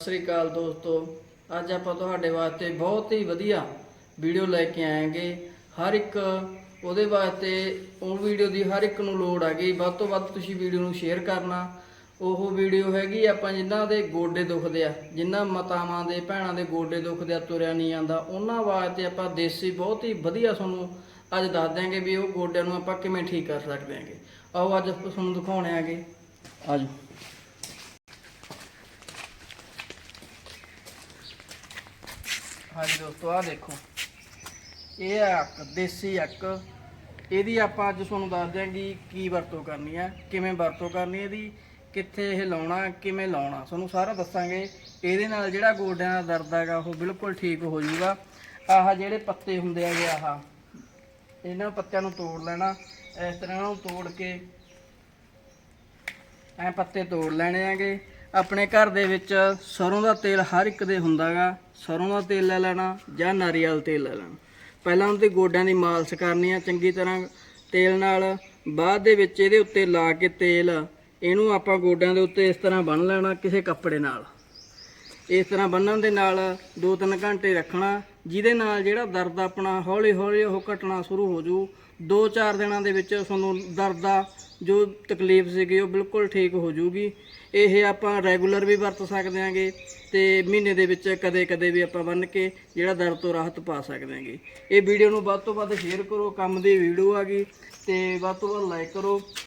ਸਤਿ ਸ੍ਰੀ ਅਕਾਲ ਦੋਸਤੋ। ਅੱਜ ਆਪਾਂ ਤੁਹਾਡੇ ਵਾਸਤੇ ਬਹੁਤ ਹੀ ਵਧੀਆ ਵੀਡੀਓ ਲੈ ਕੇ ਆਏਗੇ ਹਰ ਇੱਕ ਉਹਦੇ ਵਾਸਤੇ ਉਹ ਵੀਡੀਓ ਦੀ ਹਰ ਇੱਕ ਨੂੰ ਲੋੜ ਹੈਗੀ। ਵੱਧ ਤੋਂ ਵੱਧ ਤੁਸੀਂ ਵੀਡੀਓ ਨੂੰ ਸ਼ੇਅਰ ਕਰਨਾ। ਉਹ ਵੀਡੀਓ ਹੈਗੀ ਆਪਾਂ ਜਿਨ੍ਹਾਂ ਦੇ ਗੋਡੇ ਦੁਖਦੇ ਆ, ਜਿਨ੍ਹਾਂ ਮਾਤਾਵਾਂ ਦੇ, ਭੈਣਾਂ ਦੇ ਗੋਡੇ ਦੁਖਦੇ ਆ, ਤੁਰਿਆ ਨਹੀਂ ਜਾਂਦਾ, ਉਹਨਾਂ ਵਾਸਤੇ ਆਪਾਂ ਦੇਸੀ ਬਹੁਤ ਹੀ ਵਧੀਆ ਤੁਹਾਨੂੰ ਅੱਜ ਦੱਸ ਦਿਆਂਗੇ ਵੀ ਉਹ ਗੋਡਿਆਂ ਨੂੰ ਆਪਾਂ ਕਿਵੇਂ ਠੀਕ ਕਰ ਸਕਦੇ ਹਾਂਗੇ। ਆਓ ਅੱਜ ਤੁਹਾਨੂੰ ਦਿਖਾਉਣੇ ਆਗੇ ਆਜੋ। ਹਾਂਜੀ ਦੋਸਤੋ, ਆਹ ਦੇਖੋ। ਇਹ ਹੈ ਅੱਕ ਦੇਸੀ ਅੱਕ। ਇਹਦੀ ਆਪਾਂ ਅੱਜ ਤੁਹਾਨੂੰ ਦੱਸ ਦਿਆਂਗੇ ਕੀ ਵਰਤੋਂ ਕਰਨੀ ਹੈ ਕਿਵੇਂ ਵਰਤੋਂ ਕਰਨੀ ਹੈ ਇਹਦੀ, ਕਿੱਥੇ ਇਹ ਲਾਉਣਾ, ਕਿਵੇਂ ਲਾਉਣਾ। ਤੁਹਾਨੂੰ ਸਾਰਾ ਦੱਸਾਂਗੇ। ਇਹਦੇ ਨਾਲ ਜਿਹੜਾ ਗੋਡਿਆਂ ਦਾ ਦਰਦ ਹੈਗਾ, ਉਹ ਬਿਲਕੁਲ ਠੀਕ ਹੋ ਜਾਊਗਾ। ਆਹ ਜਿਹੜੇ ਪੱਤੇ ਹੁੰਦੇ ਹੈਗੇ ਆਹ, ਇਹਨਾਂ ਪੱਤਿਆਂ ਨੂੰ ਤੋੜ ਲੈਣਾ। ਇਸ ਤਰ੍ਹਾਂ ਇਹਨਾਂ ਨੂੰ ਤੋੜ ਕੇ ਐ ਪੱਤੇ ਤੋੜ ਲੈਣੇ ਹੈਗੇ। ਆਪਣੇ ਘਰ ਦੇ ਵਿੱਚ ਸਰੋਂ ਦਾ ਤੇਲ ਹਰ ਇੱਕ ਦੇ ਹੁੰਦਾਗਾ। ਸਰੋਂ ਦਾ ਤੇਲ ਲੈ ਲੈਣਾ ਜਾਂ ਨਾਰੀਅਲ ਤੇਲ ਲੈ ਲੈਣਾ। ਪਹਿਲਾਂ ਉਹਦੇ ਗੋਡਿਆਂ ਦੀ ਮਾਲਸ਼ ਕਰਨੀ ਆ ਚੰਗੀ ਤਰ੍ਹਾਂ। ਤੇਲ ਨਾਲ ਬਾਅਦ ਦੇ ਵਿੱਚ ਇਹਦੇ ਉੱਤੇ ਲਾ ਕੇ ਤੇਲ ਇਹਨੂੰ ਆਪਾਂ ਗੋਡਿਆਂ ਦੇ ਉੱਤੇ ਇਸ ਤਰ੍ਹਾਂ ਬੰਨ ਲੈਣਾ ਕਿਸੇ ਕੱਪੜੇ ਨਾਲ। ਇਸ ਤਰ੍ਹਾਂ ਬੰਨਣ ਦੇ ਨਾਲ 2-3 ਘੰਟੇ ਰੱਖਣਾ। ਜਿਹਦੇ ਨਾਲ ਜਿਹੜਾ ਦਰਦ ਆਪਣਾ ਹੌਲੀ ਹੌਲੀ ਉਹ ਘਟਣਾ ਸ਼ੁਰੂ ਹੋ ਜੂ। 2-4 ਦਿਨਾਂ ਦੇ ਵਿੱਚ ਤੁਹਾਨੂੰ ਦਰਦ ਦਾ ਜੋ ਤਕਲੀਫ ਸੀਗੀ ਉਹ ਬਿਲਕੁਲ ਠੀਕ ਹੋ ਜੂਗੀ। ਇਹ ਆਪਾਂ ਰੈਗੂਲਰ ਵੀ ਵਰਤ ਸਕਦੇ ਆਂਗੇ ਤੇ ਮਹੀਨੇ ਦੇ ਵਿੱਚ ਕਦੇ-ਕਦੇ ਵੀ ਆਪਾਂ ਬੰਨ ਕੇ ਜਿਹੜਾ ਦਰਦ ਤੋਂ ਰਾਹਤ ਪਾ ਸਕਦੇ ਆਂਗੇ। ਇਹ ਵੀਡੀਓ ਨੂੰ ਵੱਧ ਤੋਂ ਵੱਧ ਸ਼ੇਅਰ ਕਰੋ। ਕੰਮ ਦੀ ਵੀਡੀਓ ਆ ਗਈ ਤੇ ਵੱਧ ਤੋਂ ਵੱਧ ਲਾਈਕ ਕਰੋ।